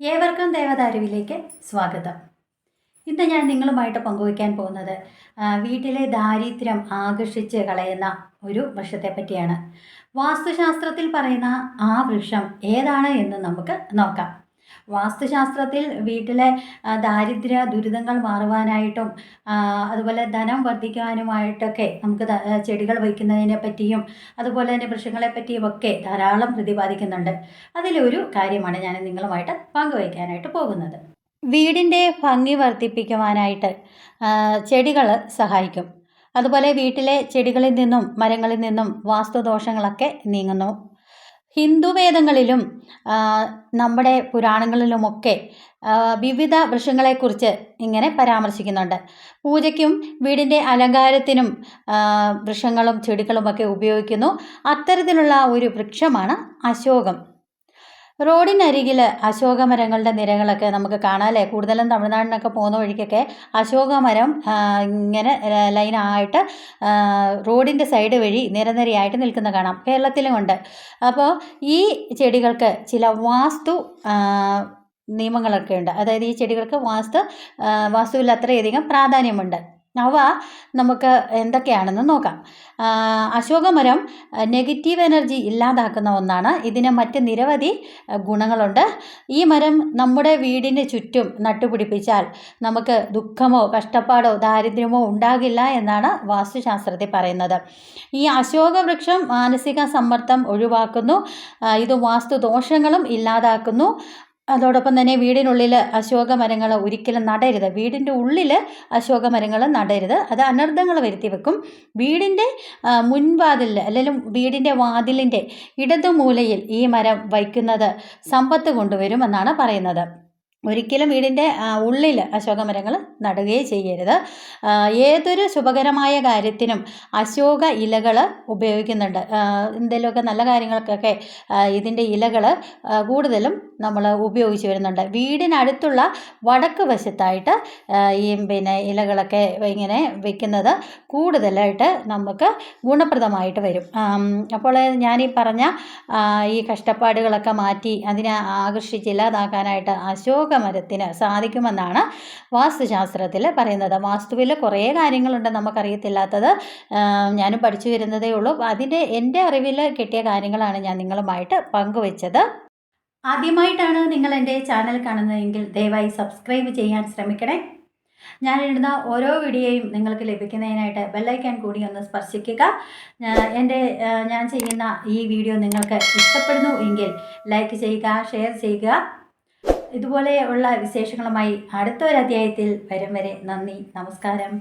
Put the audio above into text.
ഏവർക്കും ദേവദാരുവിലേക്ക് സ്വാഗതം. ഇന്ന് ഞാൻ നിങ്ങളുമായിട്ട് പങ്കുവയ്ക്കാൻ പോകുന്നത് വീട്ടിലെ ദാരിദ്ര്യം ആകർഷിച്ച് കളയുന്ന ഒരു വൃക്ഷത്തെ പറ്റിയാണ്. വാസ്തുശാസ്ത്രത്തിൽ പറയുന്ന ആ വൃക്ഷം ഏതാണ് എന്ന് നമുക്ക് നോക്കാം. വാസ്തുശാസ്ത്രത്തിൽ വീട്ടിലെ ദാരിദ്ര്യ ദുരിതങ്ങൾ മാറുവാനായിട്ടും അതുപോലെ ധനം വർദ്ധിക്കുവാനുമായിട്ടൊക്കെ നമുക്ക് ചെടികൾ വയ്ക്കുന്നതിനെ പറ്റിയും അതുപോലെ തന്നെ വൃക്ഷങ്ങളെ പറ്റിയും ഒക്കെ ധാരാളം പ്രതിപാദിക്കുന്നുണ്ട് അതിലൊരു കാര്യമാണ് ഞാൻ നിങ്ങളുമായിട്ട് പങ്കുവയ്ക്കാനായിട്ട് പോകുന്നത്. വീടിന്റെ ഭംഗി വർദ്ധിപ്പിക്കുവാനായിട്ട് ചെടികൾ സഹായിക്കും. അതുപോലെ വീട്ടിലെ ചെടികളിൽ നിന്നും മരങ്ങളിൽ നിന്നും വാസ്തുദോഷങ്ങളൊക്കെ നീങ്ങുന്നു. ഹിന്ദുവേദങ്ങളിലും വേദങ്ങളിലും നമ്മുടെ പുരാണങ്ങളിലുമൊക്കെ വിവിധ വൃക്ഷങ്ങളെക്കുറിച്ച് ഇങ്ങനെ പരാമർശിക്കുന്നുണ്ട്. പൂജയ്ക്കും വീടിന്റെ അലങ്കാരത്തിനും വൃക്ഷങ്ങളും ചെടികളുമൊക്കെ ഉപയോഗിക്കുന്നു. അത്തരത്തിലുള്ള ഒരു വൃക്ഷമാണ് അശോകം. റോഡിനരികിൽ അശോകമരങ്ങളുടെ നിരകളൊക്കെ നമുക്ക് കാണാം അല്ലേ കൂടുതലും തമിഴ്നാടിനൊക്കെ പോകുന്ന വഴിക്കൊക്കെ അശോകമരം മരം ഇങ്ങനെ ലൈനായിട്ട് റോഡിന്റെ സൈഡ് വഴി നിരനിരയായിട്ട് നിൽക്കുന്ന കാണാം. കേരളത്തിലും ഉണ്ട്. അപ്പോൾ ഈ ചെടികൾക്ക് ചില വാസ്തു നിയമങ്ങളൊക്കെ ഉണ്ട്. അതായത് ഈ ചെടികൾക്ക് വാസ്തു വാസ്തുവിൽ അത്രയധികം പ്രാധാന്യമുണ്ട്. അവ നമുക്ക് എന്തൊക്കെയാണെന്ന് നോക്കാം. അശോകമരം നെഗറ്റീവ് എനർജി ഇല്ലാതാക്കുന്ന ഒന്നാണ്. ഇതിന് മറ്റ് നിരവധി ഗുണങ്ങളുണ്ട്. ഈ മരം നമ്മുടെ വീടിന് ചുറ്റും നട്ടുപിടിപ്പിച്ചാൽ നമുക്ക് ദുഃഖമോ കഷ്ടപ്പാടോ ദാരിദ്ര്യമോ ഉണ്ടാകില്ല എന്നാണ് വാസ്തുശാസ്ത്രത്തിൽ പറയുന്നത്. ഈ അശോക വൃക്ഷം മാനസിക സമ്മർദ്ദം ഒഴിവാക്കുന്നു. ഇത് വാസ്തുദോഷങ്ങളും ഇല്ലാതാക്കുന്നു. അതോടൊപ്പം തന്നെ വീടിനുള്ളിൽ അശോക മരങ്ങൾ ഒരിക്കലും നടരുത്. വീടിന്റെ ഉള്ളിൽ അശോക മരങ്ങൾ നടരുത്. അത് അനർത്ഥങ്ങൾ വരുത്തി വെക്കും. വീടിന്റെ മുൻവാതിലിൽ അല്ലെങ്കിൽ വീടിന്റെ വാതിലിന്റെ ഇടതുമൂലയിൽ ഈ മരം വയ്ക്കുന്നത് സമ്പത്ത് കൊണ്ടുവരും എന്നാണ് പറയുന്നത്. ഒരിക്കലും വീടിന്റെ ഉള്ളിൽ അശോകമരങ്ങൾ നടുകയേ ചെയ്യരുത്. ഏതൊരു ശുഭകരമായ കാര്യത്തിനും അശോക ഇലകൾ ഉപയോഗിക്കുന്നുണ്ട്. എന്തെങ്കിലുമൊക്കെ നല്ല കാര്യങ്ങൾക്കൊക്കെ ഇതിന്റെ ഇലകൾ കൂടുതലും നമ്മൾ ഉപയോഗിച്ച് വരുന്നുണ്ട്. വീടിനടുത്തുള്ള വടക്ക് വശത്തായിട്ട് ഈ പിന്നെ ഇലകളൊക്കെ ഇങ്ങനെ വെക്കുന്നത് കൂടുതലായിട്ട് നമുക്ക് ഗുണപ്രദമായിട്ട് വരും. അപ്പോൾ ഞാനീ പറഞ്ഞ ഈ കഷ്ടപ്പാടുകളൊക്കെ മാറ്റി അതിനെ ആകർഷിച്ച് ഇല്ലാതാക്കാനായിട്ട് അശോകമരത്തിന് സാധിക്കുമെന്നാണ് വാസ്തുശാസ്ത്രത്തിൽ പറയുന്നത്. വാസ്തുവിൽ കുറേ കാര്യങ്ങളുണ്ട് നമുക്കറിയത്തില്ലാത്തത്. ഞാനും പഠിച്ചു വരുന്നതേ ഉള്ളൂ. അതിന്റെ എന്റെ അറിവിൽ കിട്ടിയ കാര്യങ്ങളാണ് ഞാൻ നിങ്ങളുമായിട്ട് പങ്കുവച്ചത്. ആദ്യമായിട്ടാണ് നിങ്ങൾ എന്റെ ചാനൽ കാണുന്നതെങ്കിൽ ദയവായി സബ്സ്ക്രൈബ് ചെയ്യാൻ ശ്രമിക്കണേ. ഞാൻ ഇടുന്ന ഓരോ വീഡിയോയും നിങ്ങൾക്ക് ലഭിക്കുന്നതിനായിട്ട് ബെല്ലൈക്കൺ കൂടി ഒന്ന് സ്പർശിക്കുക. എന്റെ ഞാൻ ചെയ്യുന്ന ഈ വീഡിയോ നിങ്ങൾക്ക് ഇഷ്ടപ്പെടുന്നു എങ്കിൽ ലൈക്ക് ചെയ്യുക ഷെയർ ചെയ്യുക. ഇതുപോലെയുള്ള വിശേഷങ്ങളുമായി അടുത്ത ഒരു അധ്യായത്തിൽ വരും വരെ നന്ദി നമസ്കാരം.